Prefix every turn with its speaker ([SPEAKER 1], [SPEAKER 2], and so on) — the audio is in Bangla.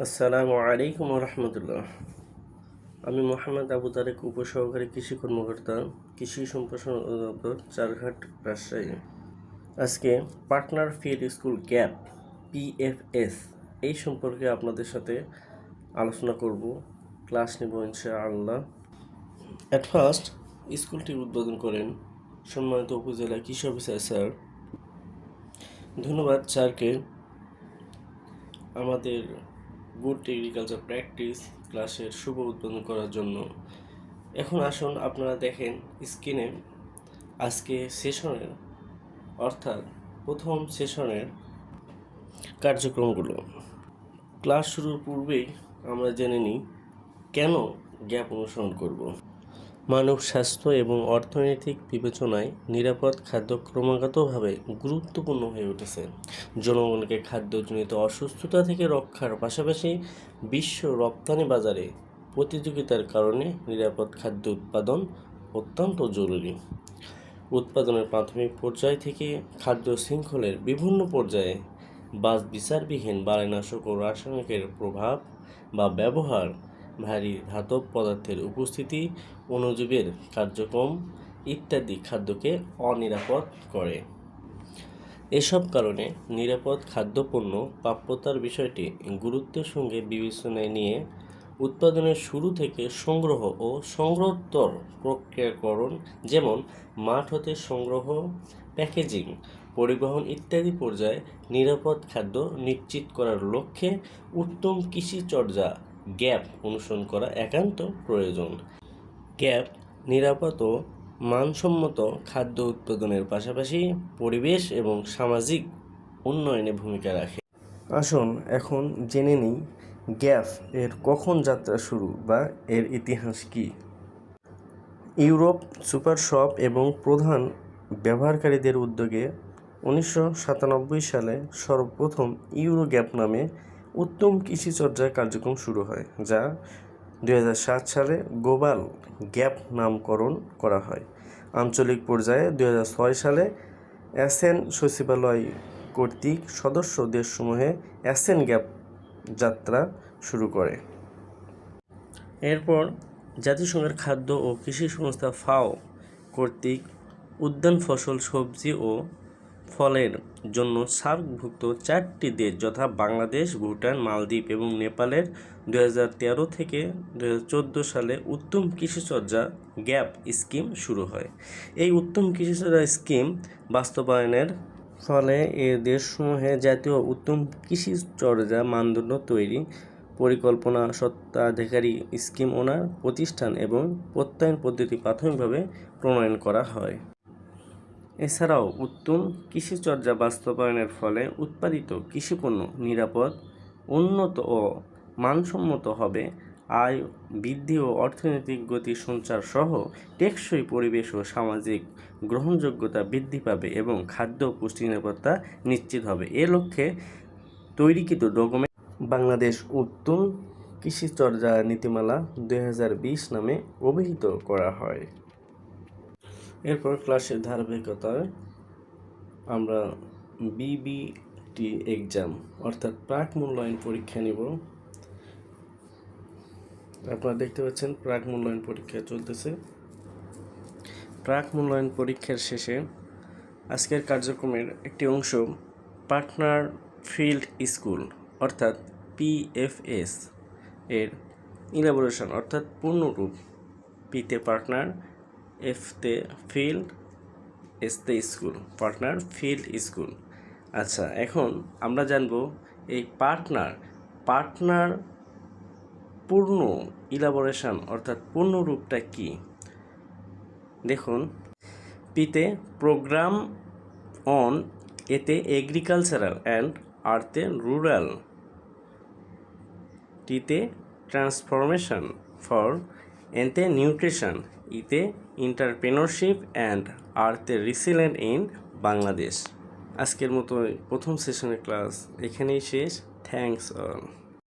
[SPEAKER 1] আসসালামু আলাইকুম রহমতুল্লাহ আমি মোহাম্মদ আবু তারেক উপসহকারী কৃষি কর্মকর্তা, কৃষি সম্প্রসারণ অধিদপ্তর, চারঘাট, রাজশাহী। আজকে partner field school gap PFS এই সম্পর্কে আপনাদের সাথে আলোচনা করব। ক্লাস নেব ইনশাআল্লাহ। অ্যাট ফার্স্ট স্কুলটি উদ্বোধন করেন সম্মানিত উপজেলা কৃষি অফিসার স্যার। ধন্যবাদ স্যারকে। আমাদের গুড এগ্রিকালচার প্র্যাকটিস ক্লাসের শুভ উদ্বোধন করার জন্য। এখন আসুন আপনারা দেখেন স্ক্রিনে আজকে সেশনের অর্থাৎ প্রথম সেশনের কার্যক্রমগুলো। ক্লাস শুরুর পূর্বেই আমরা জেনে নিই, কেন গ্যাপ অনুসরণ করব? মানব স্বাস্থ্য এবং অর্থনৈতিক বিবেচনায় নিরাপদ খাদ্য ক্রমাগতভাবে গুরুত্বপূর্ণ হয়ে উঠেছে। জনগণকে খাদ্যজনিত অসুস্থতা থেকে রক্ষার পাশাপাশি বিশ্ব রপ্তানি বাজারে প্রতিযোগিতার কারণে নিরাপদ খাদ্য উৎপাদন অত্যন্ত জরুরি। উৎপাদনের প্রাথমিক পর্যায় থেকে খাদ্য শৃঙ্খলের বিভিন্ন পর্যায়ে বাস বিচারবিহীন বালাইনাশক ও রাসায়নিকের প্রভাব বা ব্যবহার ভারী ধাতব পদার্থের উপস্থিতি, অণুজীবের কার্যক্রম ইত্যাদি খাদ্যকে অনিরাপদ করে। এসব কারণে নিরাপদ খাদ্যপণ্য প্রাপ্যতার বিষয়টি গুরুত্বের সঙ্গে বিবেচনায় নিয়ে উৎপাদনের শুরু থেকে সংগ্রহ ও সংগ্রহোত্তর প্রক্রিয়াকরণ, যেমন মাঠ হতে সংগ্রহ, প্যাকেজিং, পরিবহন ইত্যাদি পর্যায়ে নিরাপদ খাদ্য নিশ্চিত করার লক্ষ্যে উত্তম কৃষিচর্যা গ্যাপ অনুসরণ করা একান্ত প্রয়োজন। গ্যাপ নিরাপদ ও মানসম্মত খাদ্য উৎপাদনের পাশাপাশি পরিবেশ এবং সামাজিক উন্নয়নে ভূমিকা রাখে। আসুন এখন জেনে নিই, গ্যাপ এর কখন যাত্রা শুরু বা এর ইতিহাস কী? ইউরোপ সুপার শপ এবং প্রধান ব্যবহারকারীদের উদ্যোগে উনিশশো সাতানব্বই সালে সর্বপ্রথম ইউরো গ্যাপ নামে উত্তম কৃষিচর্যা কার্যক্রম শুরু হয়, যা দু হাজার সাত সালে গ্লোবাল গ্যাপ নামকরণ করা হয়। আঞ্চলিক পর্যায়ে দুই হাজার ছয় সালে অ্যাসেন সচিবালয় কর্তৃক সদস্য দেশসমূহে অ্যাসেন গ্যাপ যাত্রা শুরু করে। এরপর জাতিসংঘের খাদ্য ও কৃষি সংস্থা ফাও কর্তৃক উদ্যান ফসল, সবজি ও ফলের জন্য সার্কভুক্ত চারটি দেশ যথা বাংলাদেশ, ভুটান, মালদ্বীপ এবং নেপালের দু তেরো থেকে দু হাজার চোদ্দ সালে উত্তম কৃষিচর্যা গ্যাপ স্কিম শুরু হয়। এই উত্তম কৃষিচর্যা স্কিম বাস্তবায়নের ফলে এ দেশসমূহে জাতীয় উত্তম কৃষিচর্যা মানদণ্ড তৈরি পরিকল্পনা স্বত্বাধিকারী স্কিম ওনার প্রতিষ্ঠান এবং প্রত্যয়ন পদ্ধতি প্রাথমিকভাবে প্রণয়ন করা হয়। এছাড়াও উত্তম কৃষিচর্যা বাস্তবায়নের ফলে উৎপাদিত কৃষিপণ্য নিরাপদ, উন্নত ও মানসম্মত হবে, আয় বৃদ্ধি ও অর্থনৈতিক গতি সঞ্চার সহ টেকসই পরিবেশ ও সামাজিক গ্রহণযোগ্যতা বৃদ্ধি পাবে এবং খাদ্য পুষ্টি নিরাপত্তা নিশ্চিত হবে। এ লক্ষ্যে তৈরিকৃত ডকুমেন্ট বাংলাদেশ উত্তম কৃষিচর্যা নীতিমালা দু হাজার বিশ নামে অভিহিত করা হয়। এরপর ক্লাসের ধারাবাহিকতায় আমরা বিবিটি এক্সাম অর্থাৎ প্রাক মূল্যায়ন পরীক্ষা নিব। আপনারা দেখতে পাচ্ছেন প্রাক মূল্যায়ন পরীক্ষা চলতেছে। প্রাক মূল্যায়ন পরীক্ষার শেষে আজকের কার্যক্রমের একটি অংশ পার্টনার ফিল্ড স্কুল, অর্থাৎ পিএফএস এর ইলাবোরেশন অর্থাৎ পূর্ণরূপ পিতে পার্টনার এফতে ফিল্ড এসতে স্কুল পার্টনার ফিল্ড স্কুল আচ্ছা এখন আমরা জানব এই পার্টনার পার্টনার পূর্ণ ইলাবোরেশন অর্থাৎ পূর্ণরূপটা কি? দেখুন পিতে প্রোগ্রাম অন এতে এগ্রিকালচারাল অ্যান্ড আর্থে রুরাল টিতে ট্রান্সফরমেশন ফর এনতে নিউট্রিশন ইতে ইন্টারপ্রেনারশিপ অ্যান্ড আর্থের রিসিলেন্ট ইন বাংলাদেশ আজকের মতো প্রথম সেশনের ক্লাস এখানেই শেষ। Thanks all